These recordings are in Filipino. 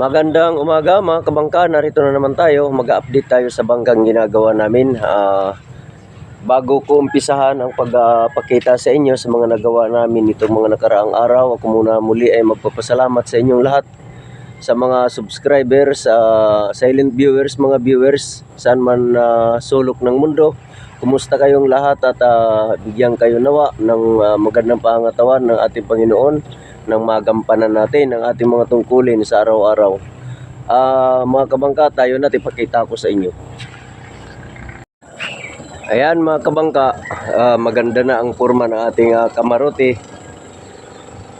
Magandang umaga mga kabangka, narito na naman tayo. Mag-update tayo sa banggang ginagawa namin. Ah, bago ko umpisahan ang pagpakita sa inyo sa mga nagawa namin itong mga nakaraang araw, ako muna muli ay magpapasalamat sa inyong lahat sa mga subscribers, ah, silent viewers, mga viewers, saan man ah, sulok ng mundo. Kumusta kayong lahat at ah, bigyan kayo nawa ng ah, magandang pangatawan ng ating Panginoon nang magampanan natin ang ating mga tungkulin sa araw-araw. Ah, mga kabangka, tayo na ipakita ko sa inyo. Ayan mga kabangka, ah, maganda na ang forma ng ating ah, kamarote.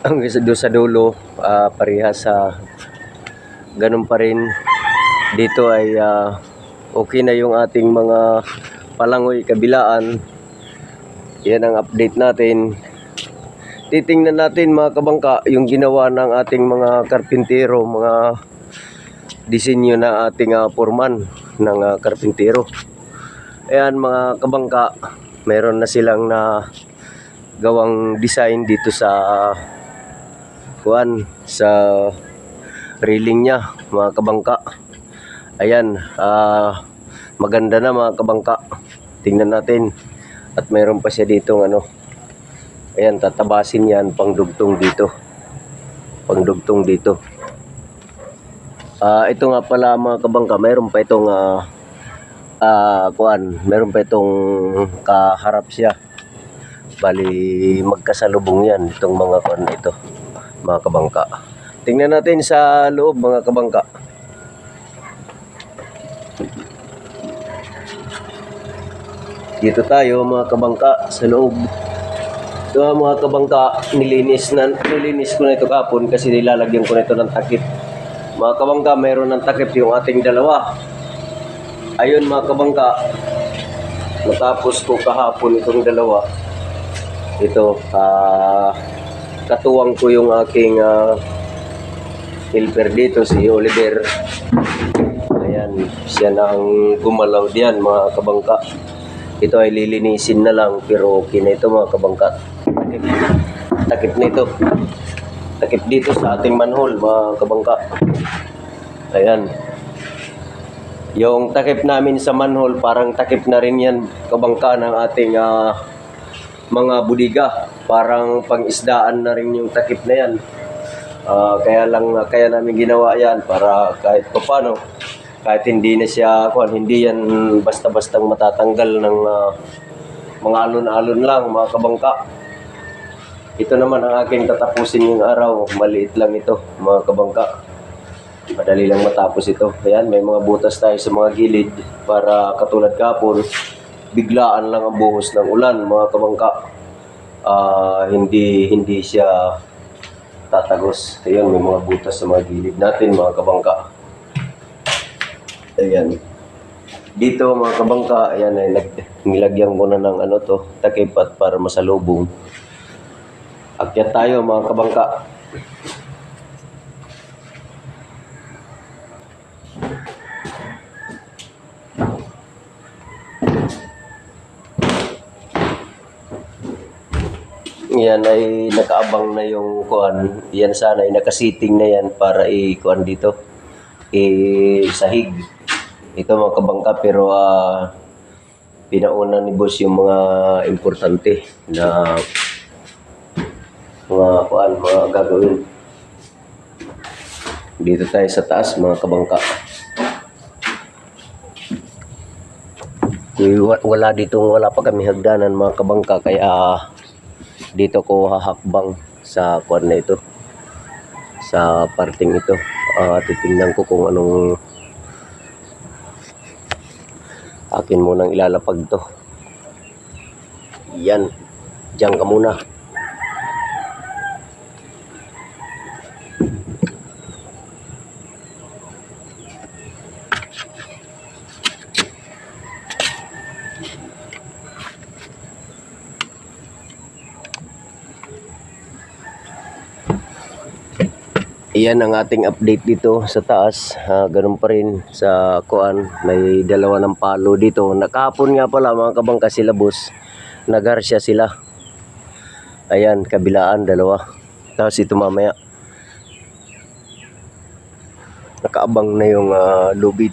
Ang doon sa dulo, ah, parehas sa ganun pa rin. Dito ay ah, okay na yung ating mga palangoy kabilaan. Yan ang update natin titingnan natin mga kabangka yung ginawa ng ating mga karpintero, mga disenyo na ating uh, foreman ng ah, karpintero. Ayan mga kabangka, meron na silang na gawang design dito sa kuan sa railing niya mga kabangka. Ayan, ah, maganda na mga kabangka. Tingnan natin. At meron pa siya dito ano, Ayan, tatabasin yan pangdugtong dito. Pangdugtong dito. Ah, ito nga pala mga kabangka, mayroon pa itong ah ah, kuan, mayroon pa itong kaharap siya. Bali magkasalubong yan itong mga kuan ito, mga kabangka. Tingnan natin sa loob mga kabangka. Dito tayo mga kabangka sa loob. Nga, mga kabangka, nilinis, na, nilinis ko na ito kapon kasi nilalagyan ko na ito ng takip. Mga kabangka, mayroon ng takip yung ating dalawa. Ayun mga kabangka, natapos ko kahapon itong dalawa. Ito, ah, katuwang ko yung aking ah, helper dito, si Oliver. Ayan, siya na ang gumalaw diyan mga kabangka. Ito ay lilinisin na lang pero okay na ito mga kabangka. Takip, takip na ito. Takip dito sa ating manhole mga kabangka. Ayan. Yung takip namin sa manhole parang takip na rin yan kabangka ng ating ah, mga budiga. Parang pangisdaan na rin yung takip na yan. Ah, kaya lang kaya namin ginawa yan para kahit paano kahit hindi na siya kuan hindi yan basta-bastang matatanggal ng ah, mga alon-alon lang mga kabangka ito naman ang aking tatapusin yung araw. Maliit lang ito mga kabangka. Madali lang matapos ito. Ayan may mga butas tayo sa mga gilid para katulad kapon biglaan lang ang buhos ng ulan mga kabangka. Ah, hindi hindi siya tatagos. Ayun may mga butas sa mga gilid natin mga kabangka. Ayan. Dito mga kabangka, ayan ay nilagyan ko na ng ano to, takip at para masalubong. Akyat tayo mga kabangka. Yan ay nakaabang na yung kuan. Yan sana ay nakasiting na yan para i-kuan dito. I-sahig. Ito mga kabangka pero ah, pinauna ni boss yung mga importante na mga kuan, mga gagawin. Dito tayo sa taas mga kabangka. Wala dito, wala pa kami hagdanan mga kabangka. Kaya dito ko hahakbang sa kuan na ito. Sa parting ito. Ah, titingnan ko kung anong akin munang ilalapag to. Yan. Diyan ka muna Iyan ang ating update dito sa taas. Ah, ganun pa rin sa kuan. May dalawa ng palo dito. Nakapon nga pala mga kabangka sila boss. Nagarsya sila. Ayan, kabilaan, dalawa. Tapos ito mamaya. nakaabang na yung ah, lubid.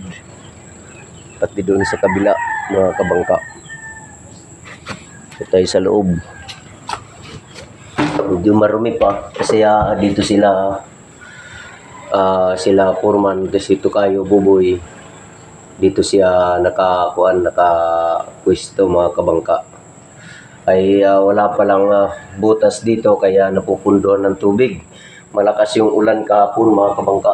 Pati doon sa kabila, mga kabangka. Ito tayo sa loob. Medyo marumi pa kasi ah, dito sila ah, sila Foreman kasi ito kayo buboy dito siya nakakuan naka-pwesto mga kabangka ay ah, wala pa lang ah, butas dito kaya napupundohan ng tubig malakas yung ulan kahapon mga kabangka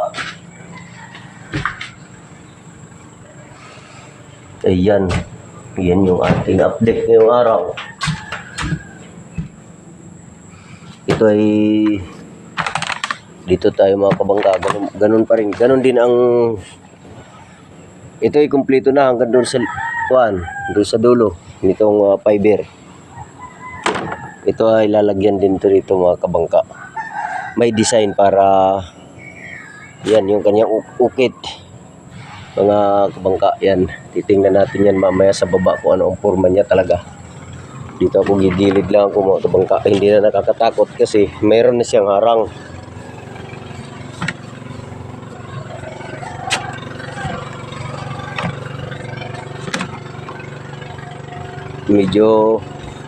ayan yan. Yung ating update ngayong araw. Ito ay dito tayo mga kabangka ganun, ganun pa rin. Ganun din ang ito ay kumpleto na hanggang doon sa kuan doon sa dulo nitong uh, fiber. Ito ay lalagyan din to dito mga kabangka may design para yan yung kanyang ukit mga kabangka yan. Titingnan natin yan mamaya sa baba kung ano ang forma niya talaga. Dito ako gigilid lang ako mga kabangka. Hindi na nakakatakot kasi mayroon na siyang harang. Medyo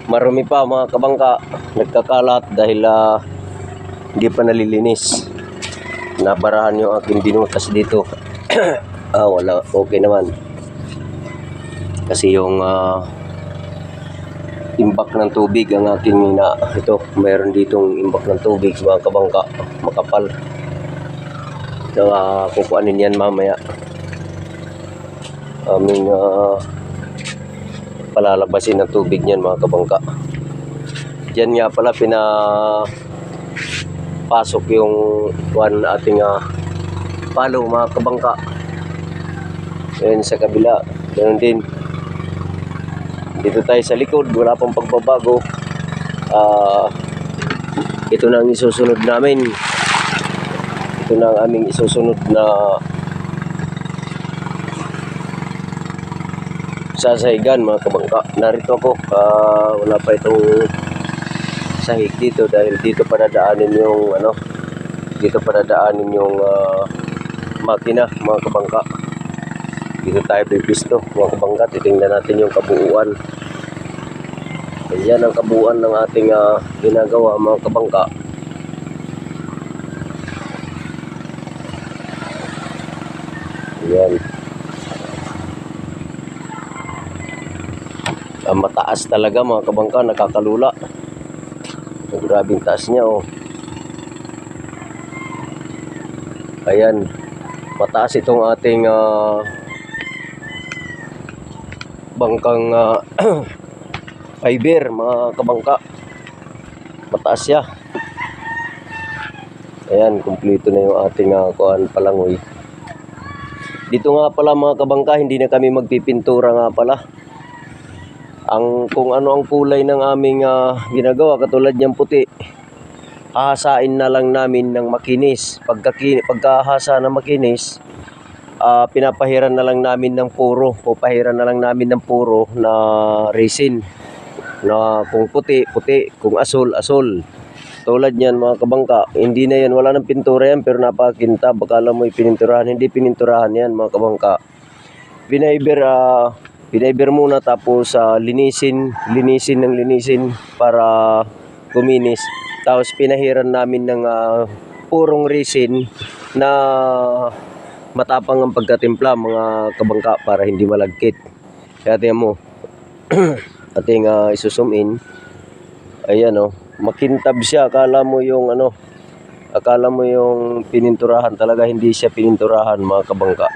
marumi pa mga kabangka. Nagkakalat dahil ah, hindi pa nalilinis. Nabarahan yung aking binutas dito ah wala. Okay naman. Kasi yung ah, imbak ng tubig ang aking na ito mayroon ditong imbak ng tubig mga kabangka makapal na kukuanin yan mamaya. Aming ah, palalabasin ng tubig niyan mga kabangka. Diyan nga pala pina pasok yung one ating uh, palo mga kabangka. Yan sa kabila. Ganun din. Dito tayo sa likod. Wala pang pagbabago. Ah, ito na ang isusunod namin. Ito na ang aming isusunod na sasahigan mga kabangka. Narito ako, ah, wala pa itong sahig dito dahil dito pa dadaanin yung ano, dito pa dadaanin yung ah, makina mga kabangka. Dito tayo pipisto mga kabangka, titingnan natin yung kabuuan. Yan ang kabuuan ng ating ah, ginagawa mga kabangka. Yan. Ang mataas talaga mga kabangka, nakakalula. Ang grabing taas niya oh. Ayan, mataas itong ating ah, bangkang ah, fiber mga kabangka. Mataas siya. Ayan, kumpleto na yung ating uh, kuan palangoy. Dito nga pala mga kabangka, hindi na kami magpipintura nga pala ang kung ano ang kulay ng aming ah, ginagawa katulad niyang puti hahasain na lang namin ng makinis pagka pagkahasa ng makinis ah, pinapahiran na lang namin ng puro. Pupahiran na lang namin ng puro na resin. Na kung puti puti. Kung asul asul tulad niyan mga kabangka hindi na yan. Wala nang pintura yan pero napakinta. Baka alam mo pininturahan. Hindi pininturahan yan mga kabangka. Pinaiber ah, pinaiber muna tapos ah, linisin, linisin ng linisin para kuminis. Tapos pinahiran namin ng ah, purong resin na matapang ang pagkatimpla mga kabangka para hindi malagkit. Kaya tingnan mo, ating uh, isusum in. Ayan oh, makintab siya. Akala mo yung ano, akala mo yung pininturahan. Talaga hindi siya pininturahan mga kabangka.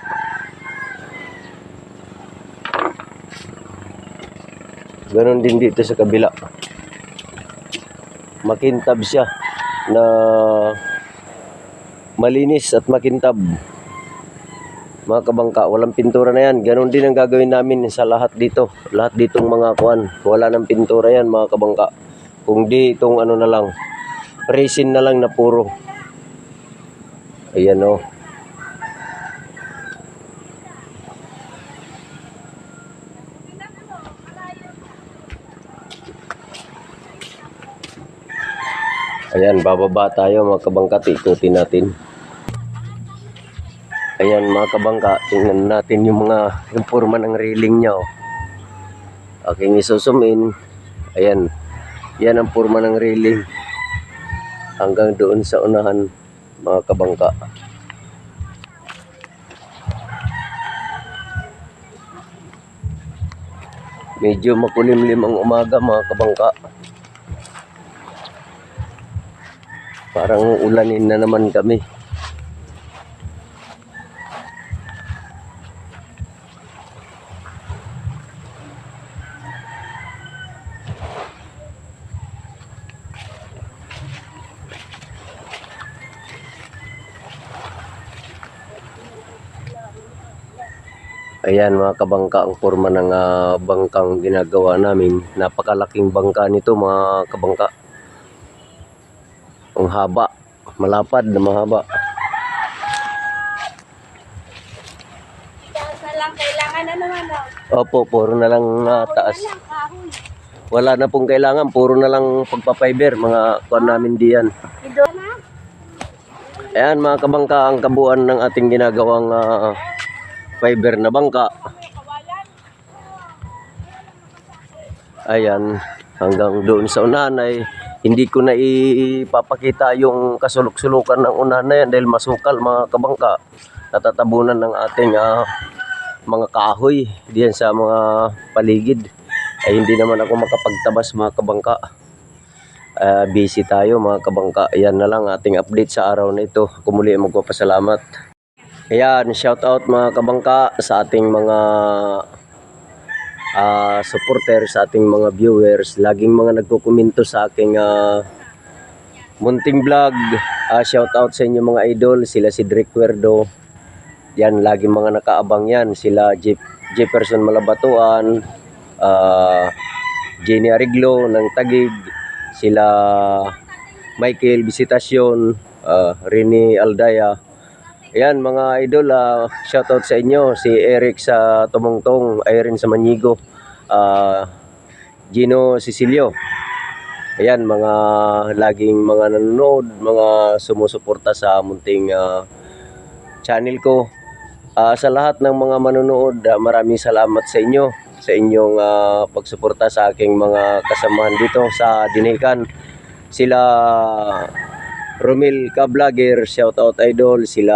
Ganon din dito sa kabila. Makintab siya na malinis at makintab. Mga kabangka, walang pintura na yan. Ganon din ang gagawin namin sa lahat dito. Lahat ditong mga kuan. Wala nang pintura yan mga kabangka. Kung di itong ano na lang. Resin na lang na puro. Ayan o. Oh. Ayan, bababa tayo mga kabangkat. Ikutin natin. Ayan mga kabangka, tingnan natin yung mga yung forma ng railing niya. Oh. Aking isusum in. Ayan. Yan ang forma ng railing. Hanggang doon sa unahan mga kabangka. Medyo makulimlim ang umaga mga kabangka. Parang ulanin na naman kami. Ayan mga kabangka ang forma ng ah, bangkang ginagawa namin. Napakalaking bangka nito mga kabangka. Ang haba, malapad na mahaba. Taas na lang kailangan na naman daw. Opo, puro na lang ah, taas. Walang kahoy. Wala na pong kailangan, puro na lang pagpapiber, mga kuan namin diyan. Na. Ayan mga kabangka, ang kabuuan ng ating ginagawang ah, fiber na bangka. Ayan, hanggang doon sa unahan ay hindi ko na ipapakita yung kasulok-sulukan ng unahan na yan dahil masukal mga kabangka. Natatabunan ng ating ah, mga kahoy diyan sa mga paligid. Ay hindi naman ako makapagtabas mga kabangka. Ah, busy tayo mga kabangka. Yan na lang ating update sa araw na ito. Ako muli magpapasalamat. Ayan, shout out mga kabangka sa ating mga ah supporter, sa ating mga viewers. Laging mga nagkukomento sa aking ah, munting vlog. Ah, shout out sa inyo mga idol. Sila si Drake Cuerdo. Yan, laging mga nakaabang yan. Sila Jeff, Jefferson Malabatuan, ah Jenny Ariglo ng Tagig, sila Michael Visitasyon, uh, Rene Aldaya. Ayan mga idol, uh, shoutout sa inyo. Si Eric sa Tumongtong, Irene sa Manigo, uh, Gino Sicilio. Ayan mga laging mga nanonood, mga sumusuporta sa munting ah, channel ko. Ah, sa lahat ng mga manonood, ah, maraming salamat sa inyo sa inyong ah, pagsuporta sa aking mga kasamahan dito sa Dinikan. Sila Romil Ka-Vlogger, shoutout idol, sila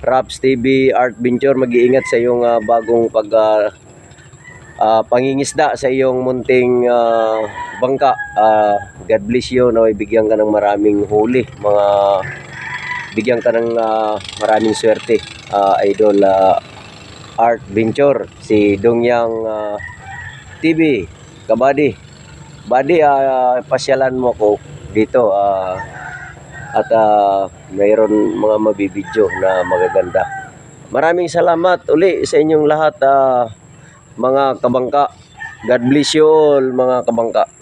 Raps TV, Art Venture, mag-iingat sa iyong ah, bagong pag ah, ah, pangingisda sa iyong munting ah, bangka. Ah, God bless you, no? Ibigyan ka ng maraming huli, mga bigyan ka ng ah, maraming swerte, ah, idol ah, Art Venture, si Dongyang ah, TV, Kabady. Badi, ah, pasyalan mo ko dito ah, at ah, mayroon mga mabibidyo na magaganda. Maraming salamat uli sa inyong lahat ah, mga kabangka. God bless you all mga kabangka.